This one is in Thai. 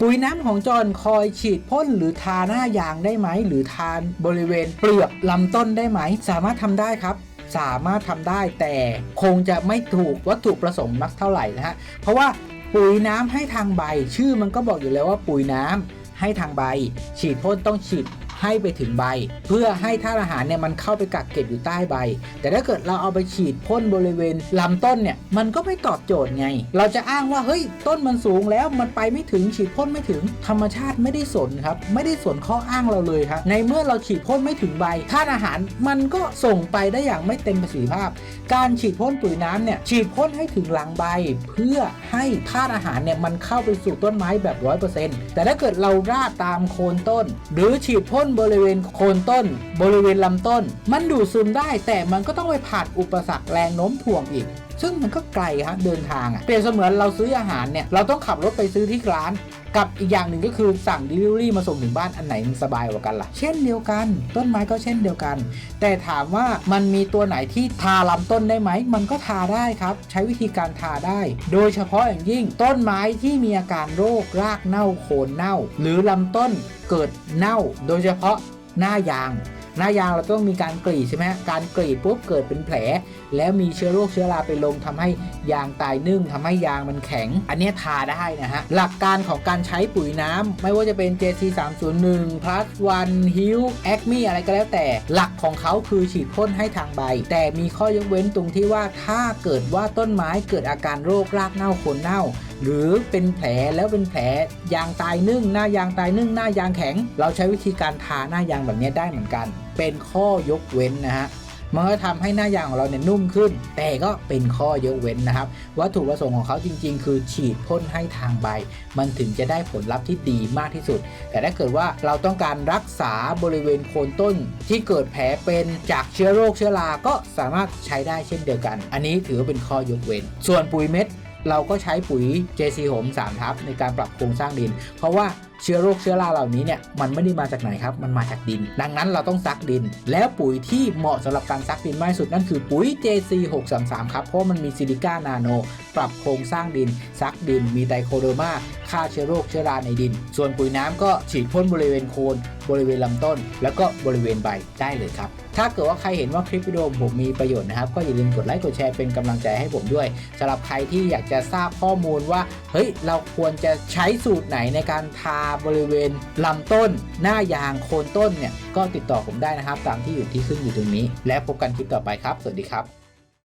ปุ๋ยน้ำของจอนคอยฉีดพ่นหรือทาหน้ายางได้ไหม หรือทานบริเวณเปลือกลำต้นได้ไหม สามารถทำได้ครับสามารถทำได้แต่คงจะไม่ถูกวัตถุประสงค์นักเท่าไหร่นะฮะ เพราะว่าปุ๋ยน้ำให้ทางใบ ชื่อมันก็บอกอยู่แล้วว่าปุ๋ยน้ำให้ทางใบ ฉีดพ่นต้องฉีด ให้ไปถึงใบ เพื่อให้ธาตุอาหารเนี่ยมันเข้าไปกักเก็บอยู่ใต้ใบ แต่ถ้าเกิดเราเอาไปฉีดพ่นบริเวณลำต้นเนี่ยมันก็ไม่ตอบโจทย์ไง เราจะอ้างว่าเฮ้ยต้นมันสูงแล้วมันไปไม่ถึงฉีดพ่นไม่ถึงธรรมชาติไม่ได้สนครับไม่ได้สนข้ออ้างเราเลยครับในเมื่อเราฉีดพ่นไม่ถึงใบธาตุอาหารมันก็ส่งไปได้อย่างไม่เต็มประสิทธิภาพ การฉีดพ่นปุ๋ยน้ำเนี่ยฉีดพ่นให้ถึงหลังใบ เพื่อให้ธาตุอาหารเนี่ยมันเข้าไปสู่ต้นไม้แบบ 100%แต่ถ้าเกิดเราราดตามโคนต้น หรือฉีดพ่นบริเวณโคนต้น บริเวณลำต้น มันดูดซึมได้แต่มันก็ต้องไปผ่านอุปสรรคแรงโน้มถ่วงอีก ซึ่งมันก็ไกลฮะเดินทางอะ่ะเปรียบเสมือนเราซื้ออาหารเนี่ยเราต้องขับรถไปซื้อที่ร้านกับอีกอย่างหนึ่งก็คือสั่ง Delivery มาส่งถึงบ้านอันไหนมันสบายกว่ากันล่ะ เช่นเดียวกัน ต้นไม้ก็เช่นเดียวกัน แต่ถามว่ามันมีตัวไหนที่ทาลำต้นได้ไหม มันก็ทาได้ครับ ใช้วิธีการทาได้ โดยเฉพาะอย่างยิ่งต้นไม้ที่มีอาการโรครากเน่าโคนเน่า หรือลำต้นเกิดเน่า โดยเฉพาะหน้ายาง หน้ายางเราต้องมีการกรีดใช่ไหมการกรีดปุ๊บเกิดเป็นแผล แล้วมีเชื้อโรคเชื้อราไปลงทำให้ยางตายนึ่งทำให้ยางมันแข็ง อันนี้ทาได้นะฮะ หลักการของการใช้ปุ๋ยน้ำไม่ว่าจะเป็น JC 3 0 1 plus 1 Hill Acme อะไรก็แล้วแต่ หลักของเขาคือฉีดพ่นให้ทางใบ แต่มีข้อยกเว้นตรงที่ว่าถ้าเกิดว่าต้นไม้เกิดอาการโรครากเน่าโคนเน่า หรือเป็นแผลแล้วเป็นแผลยางตายนึ่ง หน้ายางตายนึ่ง หน้ายางแข็ง เราใช้วิธีการทาหน้ายางแบบนี้ได้เหมือนกัน เป็นข้อยกเว้นนะฮะมันก็ทำให้หน้ายางของเราเนี่ยนุ่มขึ้น แต่ก็เป็นข้อยกเว้นนะครับ วัตถุประสงค์ของเขาจริง ๆ คือฉีดพ่นให้ทางใบ มันถึงจะได้ผลลัพธ์ที่ดีมากที่สุด แต่ถ้าเกิดว่าเราต้องการรักษาบริเวณโคนต้น ที่เกิดแผลเป็นจากเชื้อโรคเชื้อรา ก็สามารถใช้ได้เช่นเดียวกัน อันนี้ถือว่าเป็นข้อยกเว้น ส่วนปุ๋ยเม็ด เราก็ใช้ปุ๋ย JC โหม3ทับในการปรับโครงสร้างดิน เพราะว่า เชื้อโรคเชื้อราเหล่านี้เนี่ยมันไม่ได้มาจากไหนครับ มันมาจากดิน ดังนั้นเราต้องซักดิน แล้วปุ๋ยที่เหมาะสำหรับการซักดินมากที่สุดนั่นคือปุ๋ย JC 633ครับเพราะมันมีซิลิก้านาโน ปรับโครงสร้างดิน ซักดิน มีไดโคเดอร์มาฆ่าเชื้อโรคเชื้อราในดิน ส่วนปุ๋ยน้ำก็ฉีดพ่นบริเวณโคนบริเวณลำต้น แล้วก็บริเวณใบได้เลยครับถ้าเกิดว่าใครเห็นว่าคลิปวิดีโอผมมีประโยชน์นะครับ ก็อย่าลืมกดไลค์กดแชร์เป็นกำลังใจให้ผมด้วยสำหรับใครที่อยากจะทราบข้อมูลว่าเฮ้ยเราควรจะใช้สูตรไหนในการทาบริเวณลำต้น หน้ายางโคนต้นเนี่ยก็ติดต่อผมได้นะครับ ตามที่อยู่ที่ขึ้นอยู่ตรงนี้ และพบกันคลิปต่อไปครับ สวัสดีครับ